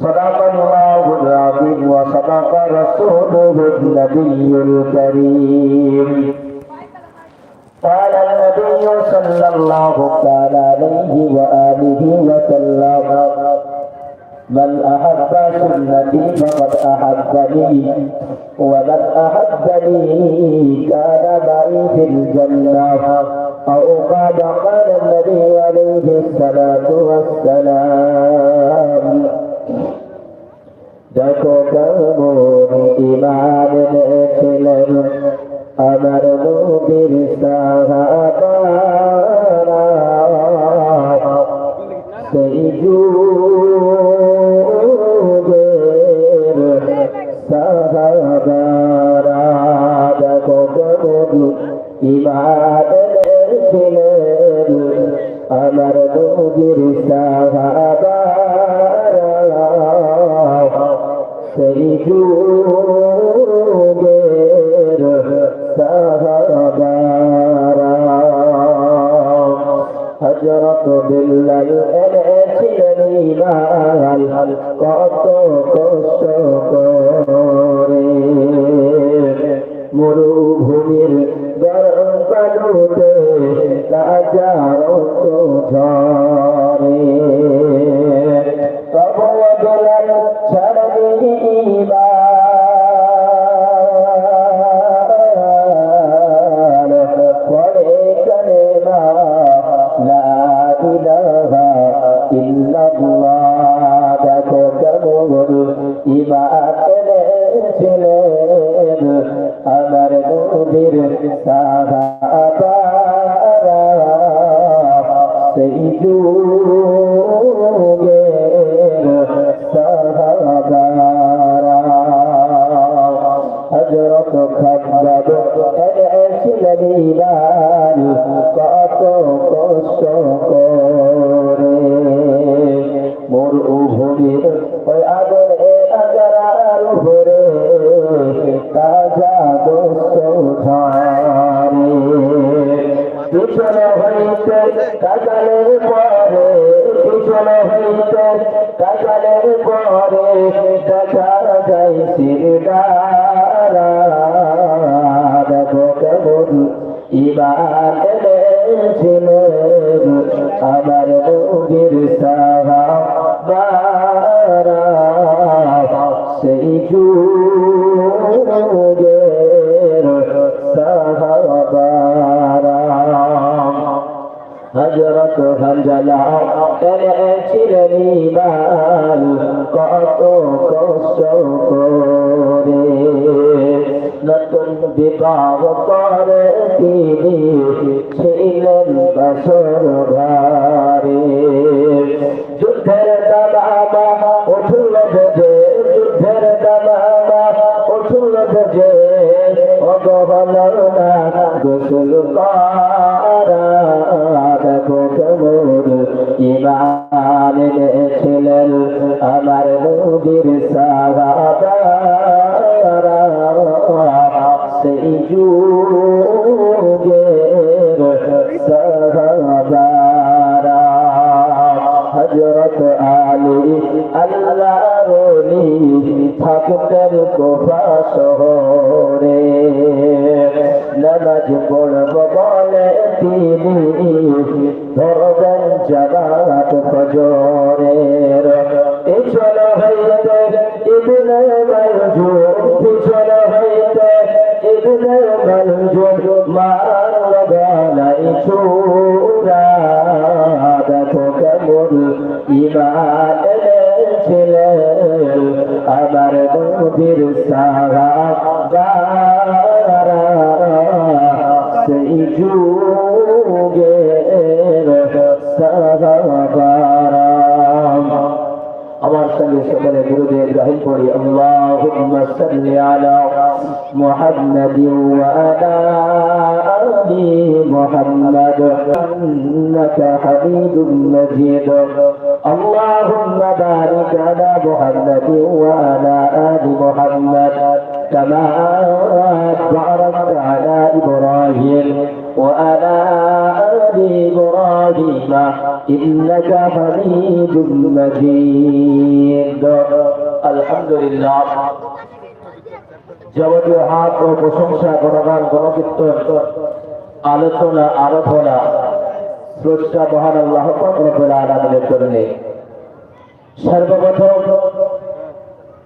صدق الله العظيم وصدق رسوله النبي الكريم قال النبي صلى الله تعالى عليه وآله وسلم من أحب سنتي فقد أحبني ومن أحبني كان معي في الجنة أو قال قال النبي عليه الصلاة والسلام দেখো কেমন ইমান ছিলেন আমার নবীর সাহাবারা সেই যুগের নবীর সাহাবারা সেই পিছনে হইতে কাকালের পরে পিছনে হইতে কাকালের পরে দেখা যায় সিরদারা এনেছিলেন আমার হানজালা এনেছিলেন ইমান কত কষ্ট করে নতুন বিবাহ করে তিনি ছিলেন বছর ঘরে। যুদ্ধের দাবাবা উঠল যে যুদ্ধের দাবাবা উঠল যে অগহল না গোসল করা। আমার নবীর সারা সেই যুগের صل على محمد وآل أبي محمد إنك حميد مجيد. اللهم بارك على محمد وعلى آل محمد كما باركت على إبراهيم وعلى آل إبراهيم إنك حميد مجيد. الحمد لله যাবতীয় হাত ও প্রশংসা, গণগান, গণকীর্তন, আলোচনা, আরাধনা স্রষ্টা মহান আল্লাহ রব্বুল জন্য। সর্বপ্রথম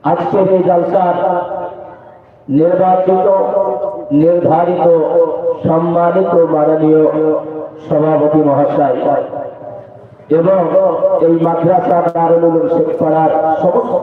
আজকের এই জলসার নির্বাচিত, নির্ধারিত, সম্মানিত, মাননীয় সভাপতি মহাশয় এবং এই মাদ্রাসা দারুল শেখপাড়ার সমস্ত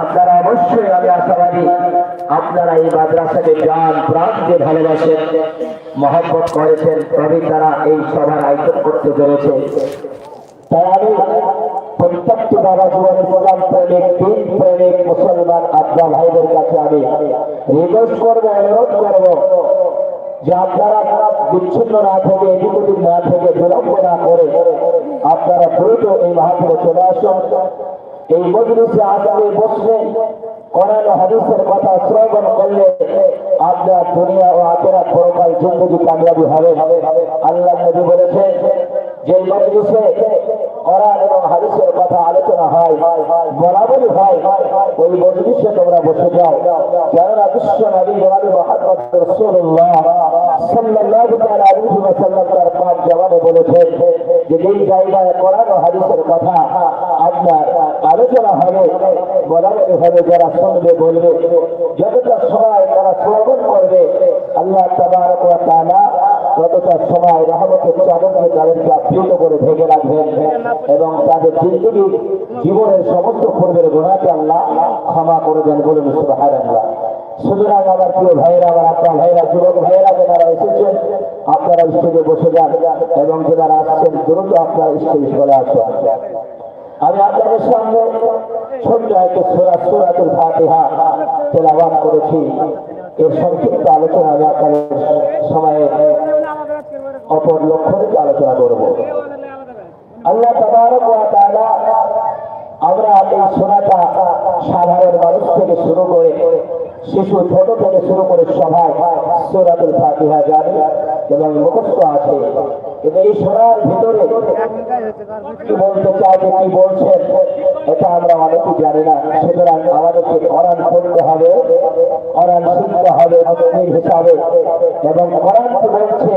আপনারা অবশ্যই আমি আশাবাদী আপনারা এই মাদ্রাসাকে প্রাণ দিয়ে ভালোবাসেন মহব্বত করেছেন তবে তারা এই সভার আয়োজন করতে পেরেছে তাই বাবা জীবন ইসলাম প্রেমিক দিন প্রেমিক মুসলমান আব্বা ভাইদের কাছে আমি রিকোয়েস্ট করব, অনুরোধ করব যে আপনারা বিচ্ছিন্ন না থেকে এদিক না থেকে বিলম্ব না করে আপনারা দ্রুত এই মাহাপুরে চলে আসুন। এই মজলিসে আসলে বসলে কোরআন হাদিসের কথা শ্রবণ করলে আপনার দুনিয়া ও আখেরাত পরকাল জিন্দগি কামিয়াবি হবে। আল্লাহ নবী বলেছেন যে মজলিসে কোরআন এবং হাদিসের কথা আলোচনা হয় বরাবরই হয় ওই মজলিসে তোমরা বসে যাও কেননা বিশ্ব নবী জনাবি মোহাম্মদ রাসূলুল্লাহ সাল্লাল্লাহু তাআলা আলাইহি ওয়াসাল্লাম তার পাক জবাবে বলেছেন যে যেই জায়গায় কোরআন ও হাদিসের কথা আপনার আলোচনা হবে বরাবরই হবে যারা শুনবে বলবে যতটা সময় তারা শ্রবণ করবে, আল্লাহ তাবারক ওয়া তাআলা ততটা সময় রহমতের চাদরকে তাদেরকে আপ্লুত করে ঢেকে রাখবেন এবং তাদের জিন্দগি জীবনের সমস্ত পূর্বের গুণাকে আল্লাহ ক্ষমা করে দেন বলুন সুবহানাল্লাহ। সুতরাং আমার প্রিয় ভাইয়েরা, আমার আপনার ভাইয়েরা, যুবক ভাইয়েরা, যারা এসেছেন, আপনারা স্টেজে বসে যান এবং যারা আসছেন, দ্রুত আপনারা স্টেজে চলে আসুন। আমি আপনাদের সামনে ছোট্ট একটা সুরা, সুরাতুল ফাতিহা তেলাওয়াত করেছি। এর সংক্ষিপ্ত আলোচনা আপনাদের সময়ে অপর লক্ষ্য রেখে আলোচনা করব। আল্লাহ তাবারক আমরা এই সোনাটা সাধারণ মানুষ থেকে শুরু করে শিশু ছোট থেকে শুরু করে সভায় সুরাতুল ফাতিহা জানে এবং মুখস্থ আছে। এই সোনার ভিতরে কি বলতে চাই যে কি বলছেন, এটা আমরা অনেকেই জানি না। সুতরাং আমাদেরকে কোরআন পড়তে হবে, কোরআন শিখতে হবে হিসাবে। এবং কোরআন কি বলছে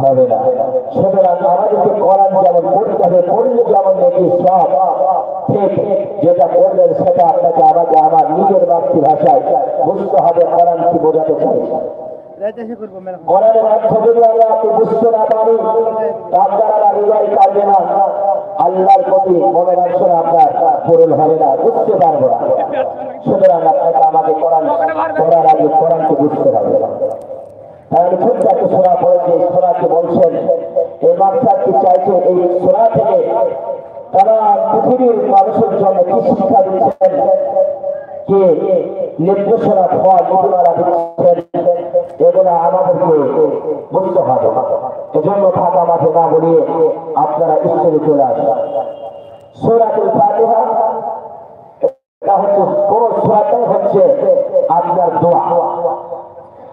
হবে না। সুতরাং আমাদেরকে কোরআন যেমন পড়তে হবে পড়লে যেমন নাকি সব ঠিক যেটা করলেন সেটা আপনাকে আমাকে আমার নিজের মাতৃভাষায় বুঝতে হবে কোরআন কি বোঝাতে চাইছে কোরআনের অর্থ যদি আমরা আপনি বুঝতে না পারি আপনারা হৃদয় কাঁদবে না। আল্লাহর প্রতি মনের অংশটা আপনার পূরণ হবে না বুঝতে পারব না। সুতরাং আপনাকে আমাকে কোরআন পড়ার আগে কোরআনকে বুঝতে হবে। তাহলে ছোট্ট একটা সোনা পড়েছে সোনাকে বলছেন এই মাস্টারটি চাইছে এই সোনা থেকে? তারা পৃথিবীর মানুষের জন্য কি শিক্ষা দিচ্ছেন? কে নির্দেশনা ফল নীতিমালা দিচ্ছেন? এগুলো আমাদেরকে বুঝতে হবে। এজন্য ফাঁকা মাঠে না বলিয়ে আপনারা স্কুলে চলে আসেন। সোরাতুল ফাতিহা, এটা হচ্ছে কোন সোরাটাই হচ্ছে আপনার দোয়া।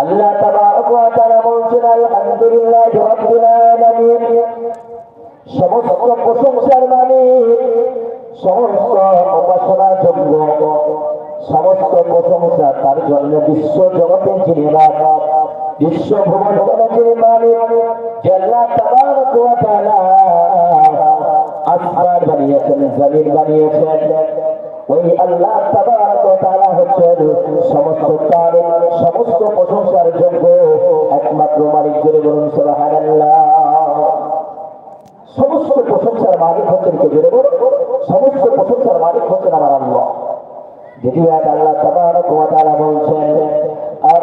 আল্লাহ তাবারক ওয়া তাআলা বলছেন, আলহামদুলিল্লাহি রাব্বিল আলামিন। সমস্ত প্রশংসার মালিক সমস্ত উপাসনা যোগ্য সমস্ত বিশ্ব জগতে বানিয়েছেন, জমিন বানিয়েছেন। ওই আল্লাহ তাআলা হচ্ছেন সমস্ত তার, সমস্ত প্রশংসার যোগ্য একমাত্র মালিক জুড়ে বলুন সমস্ত প্রশংসার মালিক হচ্ছেন কে জোরে বলো সমস্ত প্রশংসার মালিক হচ্ছেন আমার আল্লাহ। দ্বিতীয় আল্লাহ ওয়া বলছেন, আর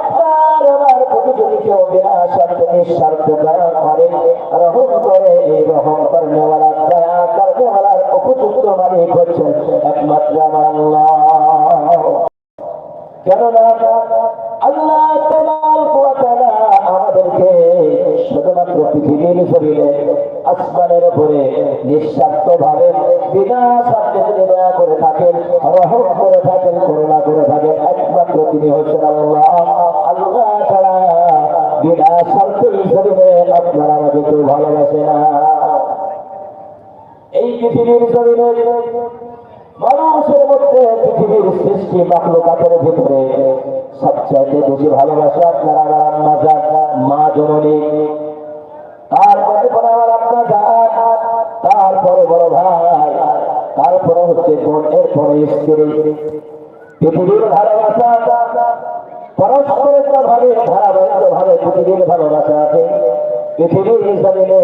আসমানের উপরে নিঃস্বার্থ ভাবে বিনা স্বার্থে দয়া করে থাকেন রহম করে থাকেন করুণা করে থাকেন একমাত্র তিনি হচ্ছেন আল্লাহ। পৃথিবীর শরীরে মানুষের মধ্যে পৃথিবীর সৃষ্টি মাকলুকাতের ভিতরে সবচাইতে বেশি ভালোবাসা আপনারা আমার আম্মা যান মা জননী। তারপরে পরে আমার যান তারপরে বড় ভাই, তারপরে হচ্ছে বোন, এরপরে স্ত্রী। পৃথিবীর ভালোবাসা পরস্পরের ভাবে ধারাবাহিক ভাবে পৃথিবীর ভালোবাসা আছে। পৃথিবীর জমিনে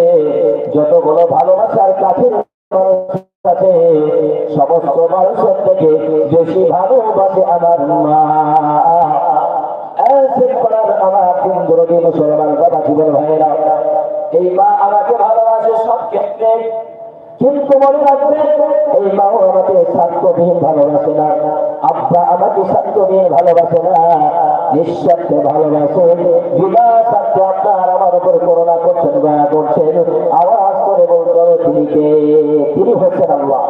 যতগুলো ভালোবাসার কাছে কাছে সমস্ত মানুষের থেকে বেশি ভালোবাসে আমার মা। আমার দিন দুদিন মুসলমান বাবা জীবন ভাইয়েরা এই মা আমাকে ভালোবাসে সব ক্ষেত্রে। কিন্তু মনে রাখবে, এই মাও আমাকে স্বার্থবিহীন ভালোবাসে না। আব্বা আমাকে স্বার্থবিহীন ভালোবাসে না। নিঃস্বার্থে ভালোবাসে। বিনা স্বার্থে আপনার আমার উপর করোনা করছেন, দয়া করছেন। আওয়াজ করে বলতে হবে তিনি কে হচ্ছেন আল্লাহ।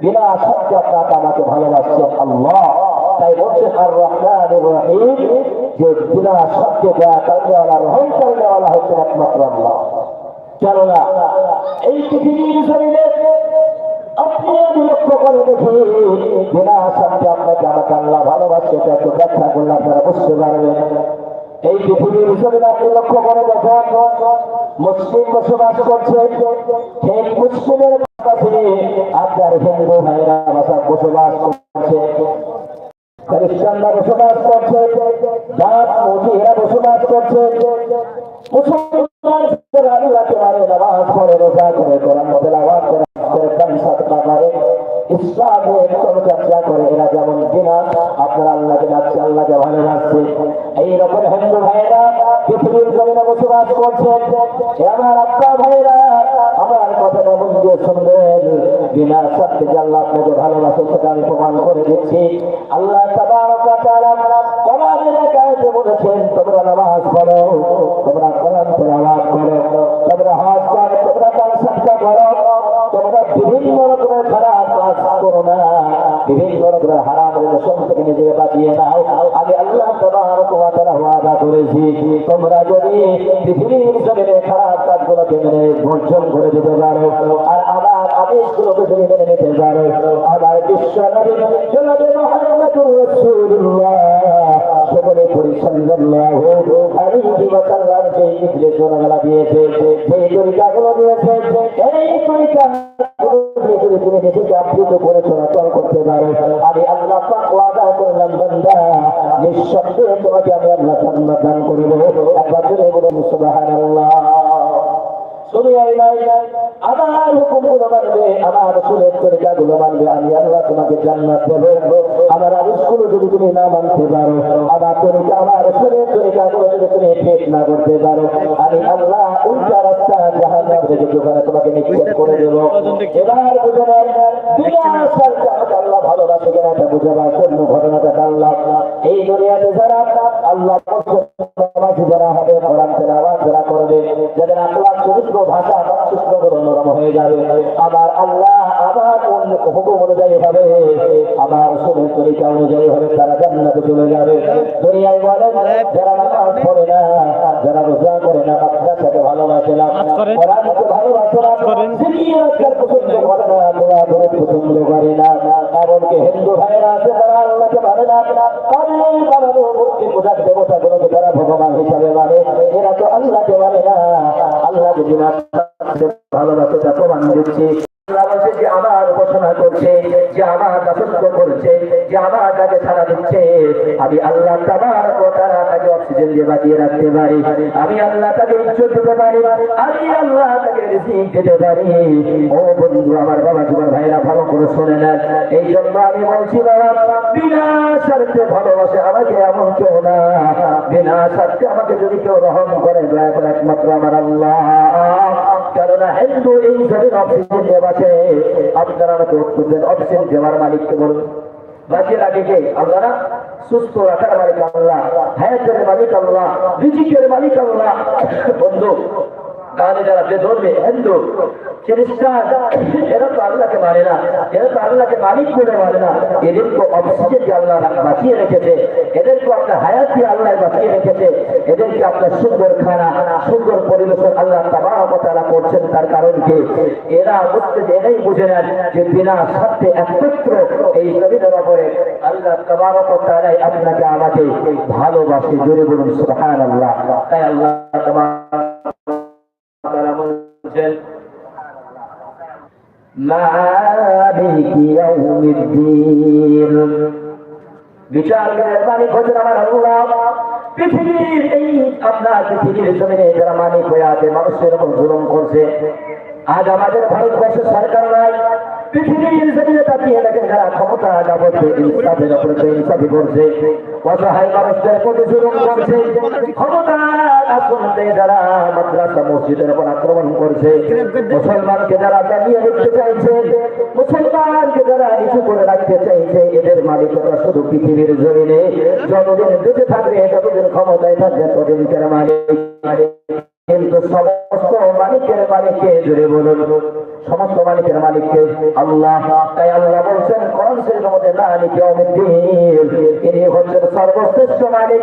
বিনা স্বার্থে আপনাকে আমাকে ভালোবাসছেন আল্লাহ। তাই বলছেন আর রহমান রহিম। যে বিনা স্বার্থে দয়া করনেওয়ালা রহম করনেওয়ালা হচ্ছেন একমাত্র আল্লাহ। কেননা এই পৃথিবীর শরীরে আপনি আমি লক্ষ্য করে দেখি আপনাকে আমাকে আল্লাহ ভালোবাসছে। ব্যাখ্যা করলে আপনারা বুঝতে পারবেন। এই পৃথিবীর শরীরে আপনি লক্ষ্য করে দেখেন, মুসলিম বসবাস করছে। মুসলিমের কাছে আপনার হিন্দু ভাইরা বাসা বসবাস করছে। করছে। করছে। আপনার আল্লাহকে ডাকছে আল্লাহকে ভালোবাসছে আমার ভাইরা আমার কথা মন বিনা সত্যি আল্লাহ আপনাকে ভালোবাসে সেটা আমি প্রমাণ করে দিচ্ছি। পারো আমার বিশ্ব যে নির্দেশনাগুলো দিয়েছে সেই তরিকাগুলো যদি তুমি নিজেকে করে চলাচল করতে পারো আমি আল্লাহ ওয়াদা করলাম বান্দা নিঃশব্দে তোমাকে আমি আল্লাহ জান্নাত দান একবার নয় আমার হুকুমগুলো মানবে আমার রসুলের তরিকা গুলো মানবে আমি আল্লাহ তোমাকে জান্নাত দেবো আমার আদেশ যদি তুমি না মানতে পারো আমার তরিকা আমার রসুলের তরিকা গুলো যদি তুমি ঠিক না করতে পারো আমি আল্লাহ উল্টা রাস্তা জাহান থেকে দোকানে তোমাকে নিক্ষেপ করে দেবো এবার বুঝে নেন আল্লাহ ভালোবাসে কিনা এটা বুঝাবার জন্য ঘটনাটা টানলাম এই দুনিয়াতে যারা আল্লাহ যারা হবে কোরআন তেলাওয়াত যারা করবে যাদের আল্লাহ চরিত্র ভাষা চিত্রগুলো নরম হয়ে যাবে। আমার আল্লাহ আমার হুকুম অনুযায়ী হবে। আমার সুরের তরিকা অনুযায়ী হবে তারা জান্নাতে চলে যাবে। দুনিয়ায় বলেন যারা নামাজ পড়ে না যারা রোজা করে না আপনার সাথে ভালোবাসে না। কোরআনকে ভালোবাসে না জিকির আজকাল পছন্দ করে না দোয়া করে পছন্দ করে না। এমনকি হিন্দু ভাইরা আছে তারা যদি না তা প্রমাণ যে আমার উপাসনা করছে, যে আমার দাসত্ব করছে, যে আমার কাছে ছাড়া দিচ্ছে। আমি আল্লাহ দিয়ে বাঁচিয়ে রাখতে পারি। আমি আল্লাহ তাকে ইজ্জত দিতে পারি। আমি আল্লাহ তাকে রিজিক দিতে পারি। ও বন্ধু, আমার বাবা তোমার ভাইরা ভালো করে শোনে নেন এই জন্য আমি বলছি, বাবা, বিনা স্বার্থে ভালোবাসে আমাকে এমন কেউ না। বিনা স্বার্থে আমাকে যদি কেউ রহম করে, দয়া করে একমাত্র আমার আল্লাহ। কেননা হিন্দু এই জমিন অক্সিজেন দেওয়া আছে আপনারা অক্সিজেন দেওয়ার মালিককে বলুন। বাকি লাগে কে? আপনারা সুস্থ রাখার মালিক আল্লাহ হায়াতের মালিক আল্লাহ রিজিকের মালিক আল্লাহ। বন্ধু তাহলে যারা যে ধর্মে হিন্দু, খ্রিস্টান, এরা তো আল্লাহকে মানে না, এরা তো আল্লাহকে মালিক বলে মানে না। এদের তো অক্সিজেন দিয়ে আল্লাহ বাঁচিয়ে রেখেছে। এদেরকে আপনার হায়াত দিয়ে আল্লাহ বাঁচিয়ে রেখেছে। এদেরকে আপনার সুন্দর খানা, সুন্দর পরিবেশন আল্লাহ তারা করছেন? তার কারণ কি? এরা বুঝতে এরাই বুঝে নেন যে বিনা স্বার্থে একমাত্র এই জমিনের ওপরে আল্লাহ তাবারক তারাই আপনাকে আমাকে ভালোবাসে। জোরে বলুন সুবহান আল্লাহ তাই আল্লাহ তারা বলছেন ما بك বিচার মালিক হচ্ছেন আমার আল্লাহ। পৃথিবীর এই আপনার পৃথিবীর জমিনে যারা মালিক হয়ে আছে, মানুষের করছে। আজ আমাদের ভারতবর্ষের সরকার নয় পৃথিবীর জমিনে তাকিয়ে দেখেন যারা ক্ষমতা যাবতীয় ইনসাফের উপরে তো ইনসাফি করছে অসহায় মানুষদের প্রতি জুলুম করছে। মুসলমানকে যারা জানিয়ে রাখতে চাইছে, মুসলমানকে যারা নিচু করে রাখতে চাইছে, এদের মালিকতা শুধু পৃথিবীর জমিনে। যতদিন বেঁচে থাকবে যতদিন ক্ষমতায় থাকবে, ততদিন মালিক। কিন্তু সমস্ত মালিকের মালিককে জুড়ে বলুন, সমস্ত মালিকের মালিককে আল্লাহ, তাই আল্লাহ বলছেন, কোরআন শরীফের মালিক হচ্ছেন সর্বশ্রেষ্ঠ মালিক।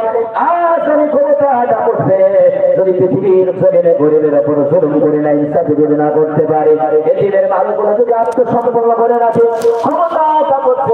আজ আমি ক্ষমতা করতে, যদি পৃথিবীর জমিনে গরিবের উপর জুলুম করে না, ইনসাফি যদি না করতে পারে এদিনের মানুষগুলো যদি আত্মসম্পন্ন করে রাখে, ক্ষমতা করতে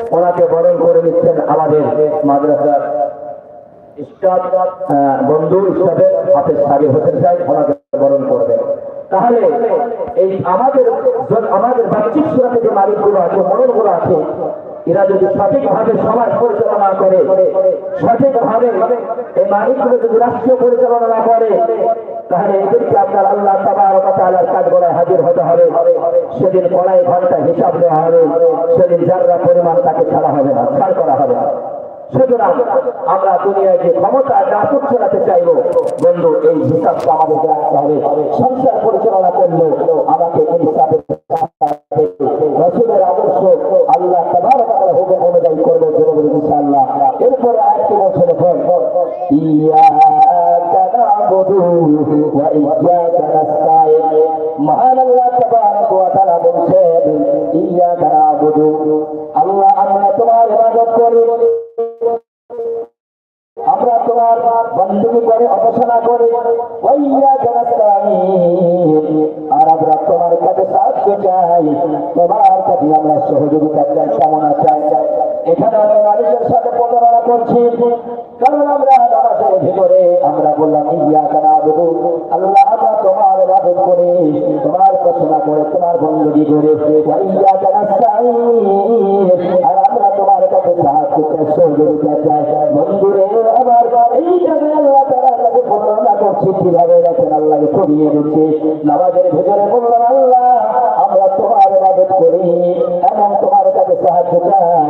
ওনাকে বরণ করে নিচ্ছেন আমাদের মাদ্রাসার স্টাফ বন্ধু হিসাবে হাফেজ সাহেব হোসেন সাহেব, ওনাকে বরণ করবে তাহলে এই আমাদের আমাদের বাহ্যিক সুরাতে যে মালিকগুলো আছে মননগুলো আছে, এরা যদি সঠিকভাবে সমাজ পরিচালনা করে, সঠিকভাবে এই মালিকগুলো যদি রাষ্ট্রীয় পরিচালনা না করে তাহলে এদেরকে আপনার আল্লাহ গড়ায় হাজির হতে হবে। সেদিন কড়াই ঘণ্টা হিসাব দেওয়া হবে। সেদিন যারা পরিমাণ তাকে ছাড়া হবে না, ছাড় করা হবে সুতরাং আমরা দুনিয়ায় যে ক্ষমতা চাইব, বন্ধু, এই আমাদেরকে রাখতে হবে। সংসার পরিচালনা করলে আমাকে ইনসাফের রসুলের আদর্শ আল্লাহ তাবার হুকুম অনুযায়ী করব জনগণ ইনশাআল্লাহ। এরপরে আরেকটি বছর পর ইয়াকা ইয়াকা নাস্তাইন মহান আল্লাহ তাবারক ওয়া তাআলা বলছেন ইয়াকা নাবুদু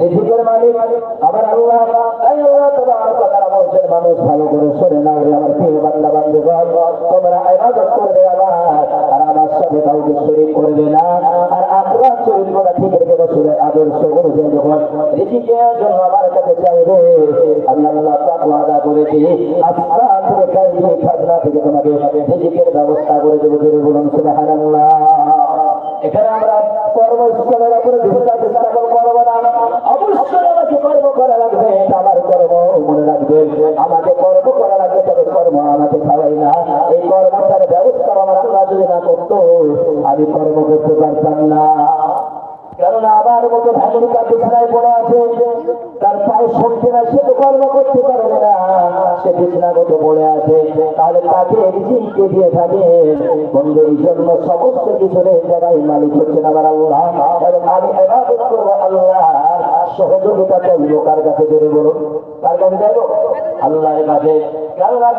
রিজিকের মালিক, আমার আল্লাহ আল্লাহ, তোমার কথা বলছেন মানুষ ভালো করে শোনে না ওরে আমার প্রিয় বান্দা বান্ধব তোমরা ইবাদত করবে আমার, আর আমার সাথে কাউকে শরীর করবে না। আর আমরা চুরি করা ঠিক রেখে বসলে আদর্শ অনুযায়ী যখন রিজিকের জন্য আমার কাছে চাইবে, আমি আল্লাহ পাক ওয়াদা করেছি। আস্তা থেকে চাইবে খাজনা থেকে তোমাকে রিজিকের ব্যবস্থা করে দেবো বলুন, সুবহানাল্লাহ। এখানে আমরা কর্মস্থলের উপরে করতো আমি কর্ম করতে পারতাম না কেননা আমার মতো আছে, তার পায়ে শক্তি না সে তো কর্ম করতে পারবে না। সে পড়ে আছে, তাহলে তাকে দিয়ে থাকে। বন্ধু, এই জন্য সমস্ত জায়গায় মালিক আমার আল্লাহ। এবং আল্লাহ। সহযোগিতা কার কাছে ধরে বলুন? কার কাছে কাছে। কেননা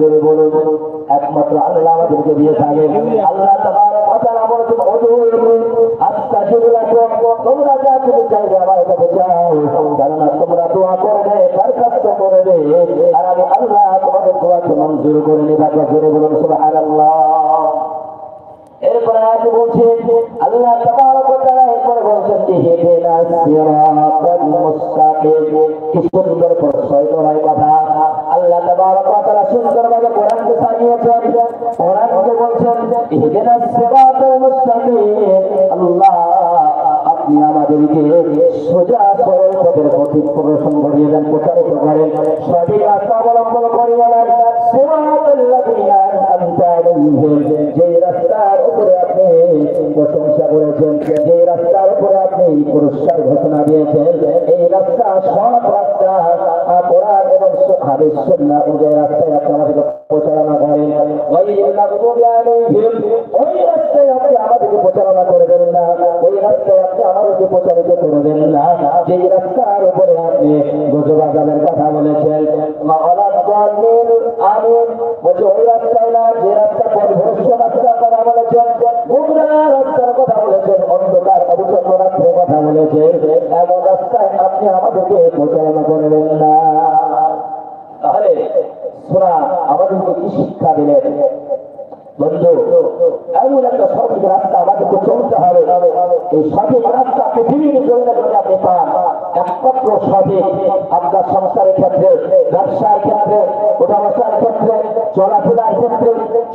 দেবে বলুন একমাত্র আল্লাহ আমাদেরকে দিয়ে থাকেন আল্লাহ আস্তাগফিরুল্লাহ তোমরা যা কিছু চাইবে আমার কাছে চাও কেননা তোমরা দোয়া করবে দরখাস্ত করবে আর আমি আল্লাহ তোমাদের দোয়াকে মঞ্জুর করে নিবাকে জোরে বলুন সুবহানাল্লাহ এরপরে আজ বলছে, আল্লাহ তাবারক ওয়া তাআলা এরপরে বলছেন, ইহদিনা সিরাতাল মুস্তাকিম। কি সুন্দর প্রশ্রয় করার কথা। আল্লাহ তাবারক ওয়া তাআলা সুন্দরভাবে কোরআনকে সাজিয়েছেন। কোরআনকে বলছেন, ইহদিনা সিরাতাল মুস্তাকিম। আল্লাহ আমাদেরকে সোজা সরল পথের পথিক প্রদর্শন করিয়ে দেন প্রচারিত করেন সঠিক রাস্তা অবলম্বন আন'আমতা আলাইহিম যে রাস্তার উপরে আপনি প্রশংসা করেছেন, যে রাস্তার উপরে আপনি পুরস্কার ঘোষণা দিয়েছেন, এই রাস্তা সব রাস্তা কোরআন এবং হাদিস, সুন্নাহ রাস্তায় আপনি আমাদেরকে প্রচারণা করেন ওই রাস্তায় আপনি আমাদেরকে প্রচারণা করবেন না। ওই রাস্তায় আপনি আমাদেরকে প্রচারিত করবেন না। যেই রাস্তার উপরে আপনি গজব কথা বলেছেন আমাদেরকে পরিচালনা করবেন না। তাহলে সোনা আমাদেরকে কি শিক্ষা দিলেন বন্ধু, এমন একটা সঠিক রাস্তা আমাদেরকে চলতে হবে। এই সঠিক রাস্তা পৃথিবীর জন্য যদি আপনি পান, একমাত্র সঠিক আপনার সংসারের ক্ষেত্রে, ব্যবসার ক্ষেত্রে, উঠাবসার ক্ষেত্রে, চলাফেরার ক্ষেত্রে,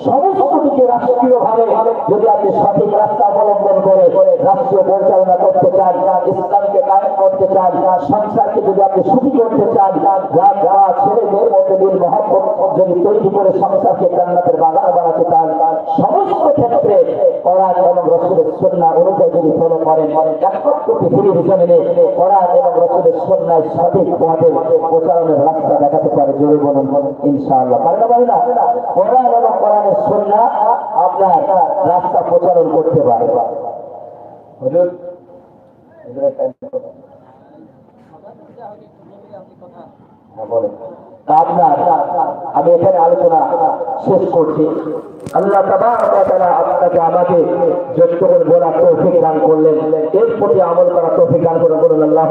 সমস্ত দিকে রাষ্ট্রীয় ভাবে যদি আপনি সঠিক রাস্তা অবলম্বন করে রাষ্ট্র পরিচালনা করতে চান, ইসলামকে কায়েম করতে চান, সংসারকে যদি আপনি সুখী করতে চান তৈরি করে সংসারকে জান্নাতের বাগান বানাতে চান সমস্ত ক্ষেত্রে কোরআন এবং রসুলের সন্না অনুযায়ী যদি ফলো করেন একমাত্র পৃথিবীর জমিনে কোরআন এবং রসুলের সন্ন্যায় সঠিক পথে প্রচারণের রাস্তা দেখাতে পারে জোরে বলুন ইনশাআল্লাহ পারে না পারে না কোরআন এবং কোরআনের সন্না আপনার রাস্তা প্রচারণ করতে পারে হুজুর? হ্যাঁ, বলেন। তা আপনার আমি এখানে আলোচনা শেষ করছি। আল্লাহ তারা আপনাকে আমাকে যতক্ষণ বলা তৌফিক দান করলেন, এর প্রতি আমল করা তৌফিক দান করে বলুন আল্লাহ